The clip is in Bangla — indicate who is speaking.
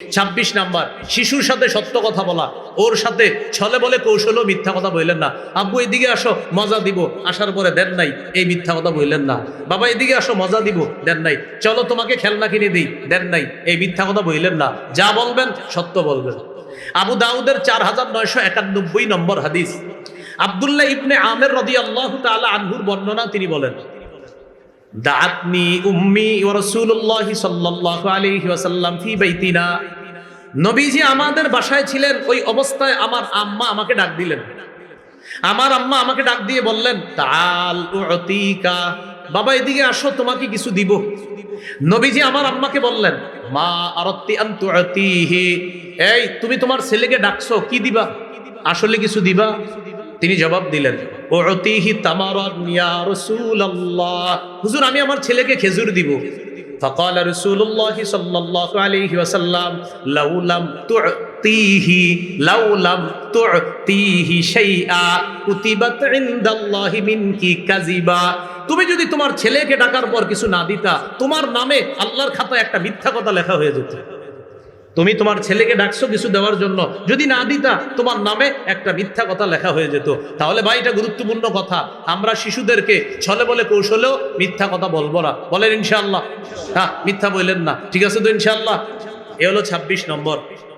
Speaker 1: ছাব্বিশ নাম্বার, শিশুর সাথে সত্য কথা বলা। ওর সাথে ছলে বলে কৌশলও মিথ্যা কথা বললেন না। আব্বু, এদিকে আসো, মজা দিব, আসার পরে দেন নাই। এই মিথ্যা কথা বললেন না। বাবা, এদিকে আসো, মজা দিব, দেন নাই। চলো, তোমাকে খেলনা কিনে দিই, দেন নাই। এই মিথ্যা কথা বললেন না। যা বলবেন, সত্য বলবেন। আবু দাউদের চার হাজার নয়শো একানব্বই নম্বর হাদিস। আবদুল্লাহ ইবনে আমের রদি আল্লাহ তাআলা আনহুর বর্ণনা তিনি বলেন দাআতনি উম্মি ওয়া রাসূলুল্লাহি সাল্লাল্লাহু আলাইহি ওয়াসাল্লাম ফি বাইতিনা। নবীজি আমাদের বাসায় ছিলেন, ওই অবস্থায় আমার আম্মা আমাকে ডাক দিলেন। আমার আম্মা আমাকে ডাক দিয়ে বললেন তাল উতিকা। বাবা, এদিকে আসো, তোমাকে কিছু দিব। নবীজি আমার আম্মাকে বললেন, মা আরত্তি আন্তু এই, তুমি তোমার ছেলেকে ডাকছো, কি দিবা? আসলে কিছু দিবা? তিনি জবাব দিলেন ওতিহি তামারান ইয়া রাসূলুল্লাহ হুজুর আমি আমার ছেলেকে খেজুর দিব فقال رسول الله صلى الله عليه وسلم لو لم تعطيه لو لم تعطيه شيئا كتبت عند الله منك كذبا তুমি যদি তোমার ছেলেকে ডাকার পর কিছু না দিতা তোমার নামে আল্লাহর খাতায় একটা মিথ্যা কথা লেখা হয়ে যেত তুমি তোমার ছেলেকে ডাকছো কিছু দেওয়ার জন্য। যদি না দিতা, তোমার নামে একটা মিথ্যা কথা লেখা হয়ে যেত। তাহলে ভাই, এটা গুরুত্বপূর্ণ কথা। আমরা শিশুদেরকে ছলে বলে কৌশলেও মিথ্যা কথা বলব না। বলেন ইনশাল্লাহ হ্যাঁ মিথ্যা বললেন না। ঠিক আছে তো ইনশাল্লাহ এ হলো ২৬ নম্বর।